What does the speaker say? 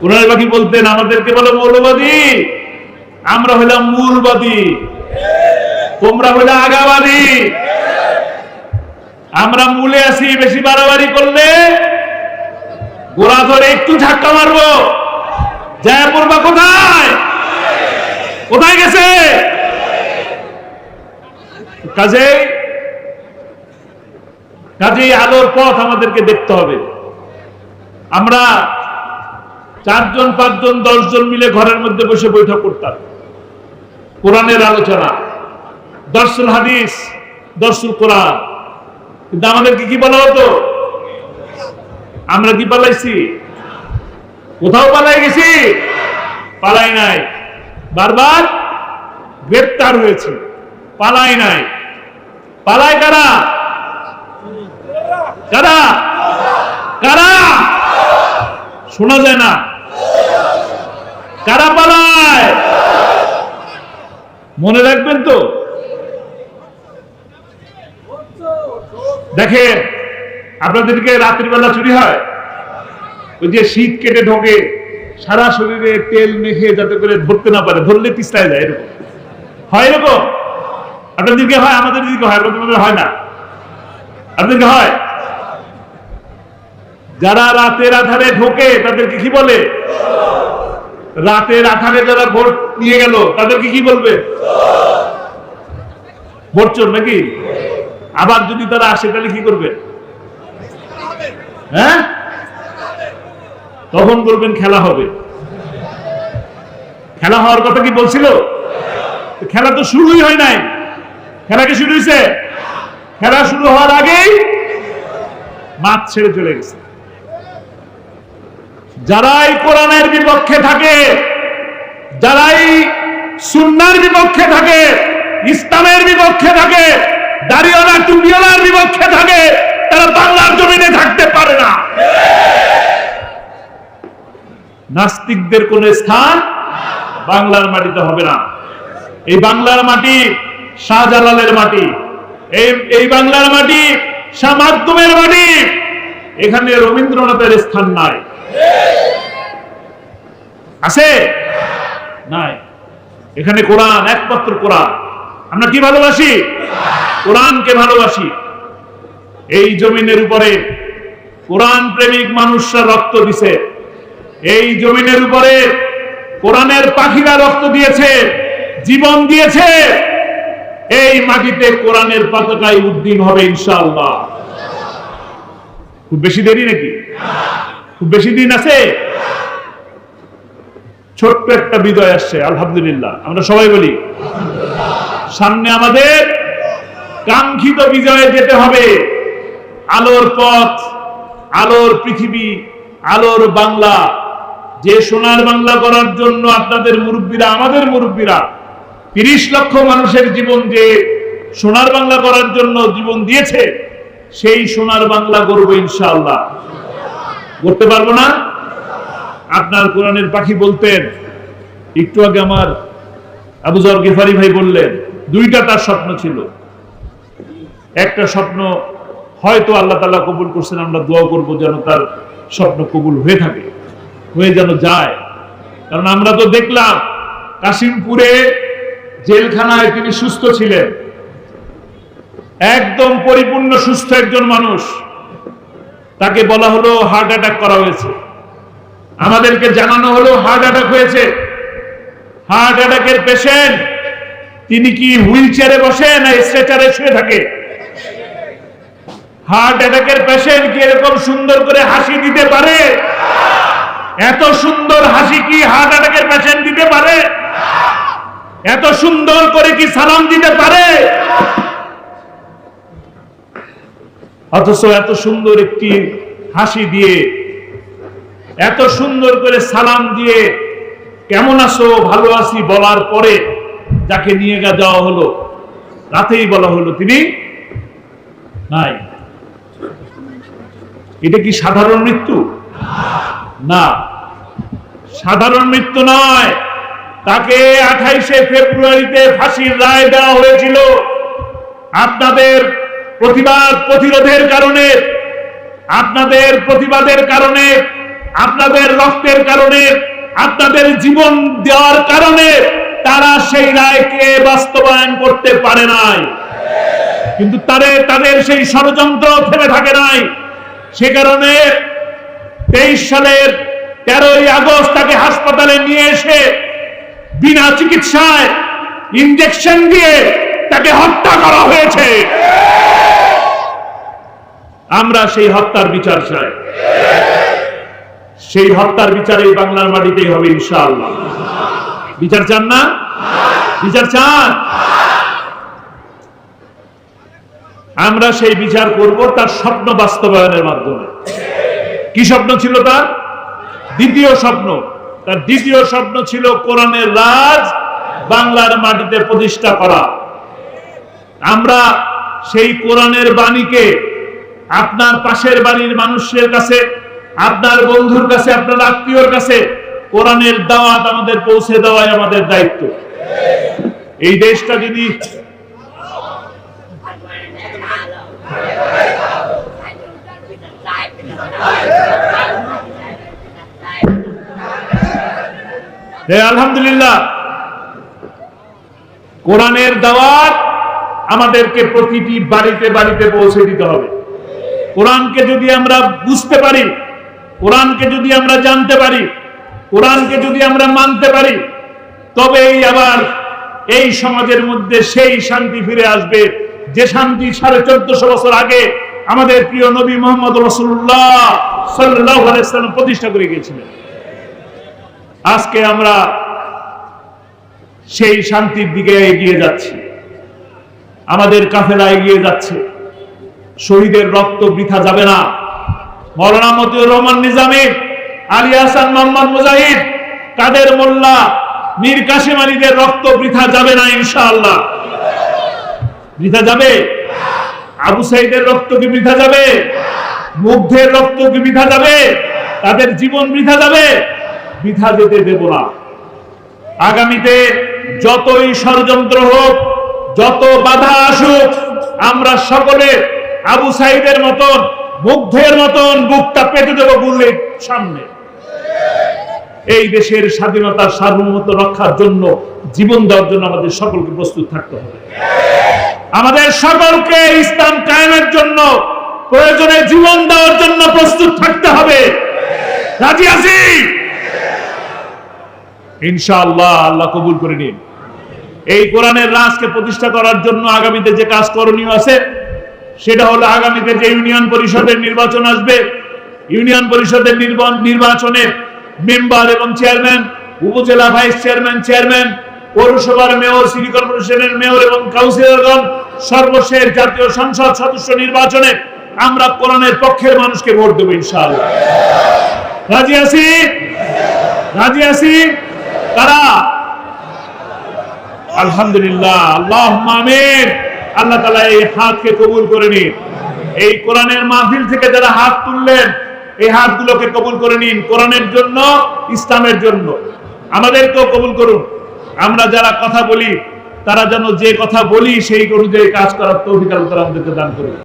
কোরআনের পাখি বলতেন, আমাদেরকে বলো মৌলবাদী, আমরা হইলাম মূলবাদী। তোমরা হইলে আগাবাদী। আমরা মূলে আছি, বেশি বাড়াবাড়ি করলে গোড়া ধরে একটু ঝাক্কা মারবো। জয় পড়বা কোথায়? কোথায় গেছে? কাজে কাজে আলোর পথ আমাদেরকে দেখতে হবে। আমরা চারজন, পাঁচজন, দশজন মিলে ঘরের মধ্যে বসে বৈঠক করতাম। কোরআনের আলোচনা দর্শন হাদিস দর্শন কোরআন। কিন্তু আমাদেরকে কি বলা হতো? আমরা কি পালাইছি? কোথাও পালাই গেছি? পালাই নাই। বারবার গ্রেপ্তার হয়েছে। পালাই নাই। পালায় কারা? কারা? কারা? শোনা যায় না। কারা পালায়? মনে রাখবেন তো? দেখেন, আপনাদেরকে রাত্রিবেলা চুরি হয়? ওই যে শীত কেটে ঢোকে, সারা শরীরে তেল মেখে যাতে করে ধরতে না পারে, ধরলে পিছলায় যায় এরকম। হয় এরকম? আপনাদেরকে হয় আমাদের দিকে হয় হয় না? আপনাদেরকে হয়? যারা রাতের আধারে ঢোকে, তাদেরকে কি বলে? রাতের আধারে যারা ভোট নিয়ে গেল, তাদেরকে কি বলবে? ভোট চোর নাকি? আবার যদি তারা আসে, তাহলে কি করবে? হ্যাঁ? তখন বলবেন খেলা হবে। খেলা হওয়ার কথা কি বলছিল? খেলা তো শুরুই হয় নাই। খেলা কি শুরু হয়েছে? খেলা শুরু হওয়ার আগেই মাঠ ছেড়ে চলে গেছে। যারাই কোরআনের বিপক্ষে থাকে, যারাই সুন্নার বিপক্ষে থাকে, ইসলামের বিপক্ষে থাকে, দাড়িওয়ালা টুপিওয়ালার বিপক্ষে থাকে, তারা বাংলার জমিনে থাকতে পারে না। নাস্তিকদের কোন স্থান বাংলার মাটিতে হবে না। এই বাংলার মাটি শাহজালালের মাটি, এই এই বাংলার মাটি শাহ মাধ্যমের মাটি। এখানে রবীন্দ্রনাথের স্থান নাই। আছে? নাই। এখানে কোরআন, একমাত্র কোরআন। আমরা কি ভালোবাসি? কোরআনকে ভালোবাসি। এই জমিনের উপরে কোরআন প্রেমিক মানুষরা রক্ত দিছে। এই জমিনের উপরে কোরআনের পাখিরা রক্ত দিয়েছে, জীবন দিয়েছে। এই মাটিতে কোরআনের পতাকায় উদ্দিন হবে ইনশাআল্লাহ। খুব বেশি দেরি নাকি? খুব বেশি দিন আছে। ছোট্ট একটা বিজয় আসছে, আলহামদুলিল্লাহ। আমরা সবাই বলি, সামনে আমাদের কাঙ্ক্ষিত বিজয়ে যেতে হবে। আলোর পথ, আলোর পৃথিবী, আলোর বাংলা। যে সোনার বাংলা করার জন্য আপনাদের মুরব্বীরা, আমাদের মুরব্বীরা, তিরিশ লক্ষ মানুষের জীবন যে সোনার বাংলা করার জন্য জীবন দিয়েছে, সেই সোনার বাংলা করব ইনশাআল্লাহ। করতে পারব না? আপনার কোরআনের পাখি বলতেন, একটু আগে আমার আবু জর গেফারি ভাই বললেন, দুইটা তার স্বপ্ন ছিল। একটা স্বপ্ন হয়তো আল্লাহ তালা কবুল করছেন, আমরা দোয়া করব যেন তার স্বপ্ন কবুল হয়ে থাকে, হয়ে যেন যায়। কারণ আমরা তো দেখলাম, কাশিমপুরে জেলখানায় তিনি সুস্থ ছিলেন। একদম পরিপূর্ণ সুস্থ একজন মানুষ। তাকে বলা হলো হার্ট অ্যাটাক করা হয়েছে। আমাদেরকে জানানো হলো হার্ট অ্যাটাক হয়েছে। হার্ট অ্যাটাকের পেশেন্ট, তিনি কি হুইল চেয়ারে বসে না স্ট্রেচারে শুয়ে থাকে? হার্ট অ্যাটাকের পেশেন্ট কি এরকম সুন্দর করে হাসি দিতে পারে? এত সুন্দর হাসি কি হার্ট অ্যাটাকের পেশেন্ট দিতে পারে? এত সুন্দর করে কি সালাম দিতে পারে? অথচ এত সুন্দর একটি হাসি দিয়ে, এত সুন্দর করে সালাম দিয়ে কেমন আছো, ভালো আছি বলার পরে যাকে নিয়ে গা যাওয়া হলো, রাতেই বলা হলো, তিনি নাই। এটা কি সাধারণ মৃত্যু? না। সাধারণ মৃত্যু নয়। তাকে আঠাইশে ফেব্রুয়ারিতে ফাঁসির রায় দেওয়া হয়েছিল। আপনাদের প্রতিবাদ প্রতিরোধের কারণে, আপনাদের প্রতিবাদের কারণে, আপনাদের রক্তের কারণে, আপনাদের জীবন দেওয়ার কারণে তারা সেই রায়কে বাস্তবায়ন করতে পারে নাই। কিন্তু তাদের তাদের সেই ষড়যন্ত্র থেমে থাকে নাই। সে কারণে তেইশ সালের তেরোই আগস্ট তাকে হাসপাতালে নিয়ে এসে বিনা চিকিৎসায় ইঞ্জেকশন দিয়ে তাকে হত্যা করা হয়েছে। আমরা সেই হত্যার বিচার চাই। সেই হত্যার বিচার এই বাংলার মাটিতেই হবে, ইনশাআল্লাহ। বিচার চান না? বিচার চান? আমরা সেই বিচার করব তার স্বপ্ন বাস্তবায়নের মাধ্যমে। কি স্বপ্ন ছিল তার? দ্বিতীয় স্বপ্ন। তার দ্বিতীয় স্বপ্ন ছিল কোরআনের রাজ বাংলার মাটিতে প্রতিষ্ঠা করা। আমরা সেই কোরআনের বাণীকে আপনার পাশের বাড়ির মানুষের কাছে, আপনার বন্ধুর কাছে, আপনার আত্মীয়র কাছে কোরআনের দাওয়াত আমাদের পৌঁছে দেওয়াই আমাদের দায়িত্ব। এই দেশটা যদি আলহামদুলিল্লাহ, কোরআনের দাওয়াত আমাদেরকে প্রতিটি বাড়িতে বাড়িতে পৌঁছে দিতে হবে। কোরআনকে যদি আমরা বুঝতে পারি, কোরআনকে যদি আমরা জানতে পারি, কোরআনকে যদি আমরা মানতে পারি তবেই আবার এই সমাজের মধ্যে সেই শান্তি ফিরে আসবে, যে শান্তি সাড়ে চোদ্দশো বছর আগে আমাদের প্রিয় নবী মোহাম্মদ রসুল্লাহ সাল্লাহ আলাইসাল্লাম প্রতিষ্ঠা করে গিয়েছিলেন। আজকে আমরা সেই শান্তির দিকে এগিয়ে যাচ্ছি। আমাদের কাফেলা এগিয়ে যাচ্ছে। শহীদের রক্ত বৃথা যাবে না। মৌলানা রহমান নিজামী, আলী হাসান, মোহাম্মদ মুজাহিদ, কাদের মোল্লা, মীর কাসিম আলীদের রক্ত বৃথা যাবে না ইনশাআল্লাহ। বৃথা যাবে? আবু সাইদের রক্ত কি বৃথা যাবে? মুগ্ধের রক্ত কি বৃথা যাবে? তাদের জীবন বৃথা যাবে? বৃথা যেতে দেব না। আগামীতে যতই ষড়যন্ত্র হোক, যত বাধা আসুক, আমরা সকলে আবু সাইদের মতন মুগ্ধের মতন বুকটা পেতে দেবো বুল্লের সামনে। এই দেশের স্বাধীনতার সার্বভৌমত্ব রক্ষার জন্য, জীবন দেওয়ার জন্য আমাদের সকলকে প্রস্তুত থাকতে হবে। আমাদের সকলকে ইসলাম কায়েমের জন্য, প্রয়োজনে জীবন দেওয়ার জন্য প্রস্তুত থাকতে হবে। রাজি আছি? ইনশাআল্লাহ, আল্লাহ কবুল করে নিন। এই কোরআনের রাজকে প্রতিষ্ঠা করার জন্য আগামীতে যে কাজ করণীয় আছে সেটা হলো আগামীতে যে ইউনিয়ন পরিষদের নির্বাচন আসবে, ইউনিয়ন পরিষদের নির্বাচনে মেম্বার এবং চেয়ারম্যান, উপজেলা ভাইস চেয়ারম্যান চেয়ারম্যান, পৌরসভার মেয়র, সিটি কর্পোরেশনের মেয়র এবং কাউন্সিলরগণ, সর্বশেষ জাতীয় সংসদ সদস্য নির্বাচনে আমরা কোরআনের পক্ষের মানুষকে ভোট দেবো ইনশাআল্লাহ। রাজি আছি? রাজি আছি? কারা? আলহামদুলিল্লাহ আল্লাহ আমিন। আল্লাহ তালা এই হাতকে কবুল করে নিন। এই কোরআনের মাহফিল থেকে যারা হাত তুললেন, এই হাতগুলোকে কবুল করে নিন কোরআনের জন্য, ইসলামের জন্য। আমাদেরকেও কবুল করুন। আমরা যারা কথা বলি, তারা যেন যে কথা বলি, সেই অনুযায়ী কাজ করার তৌফিক আল্লাহ আমাদেরকে দান করুন।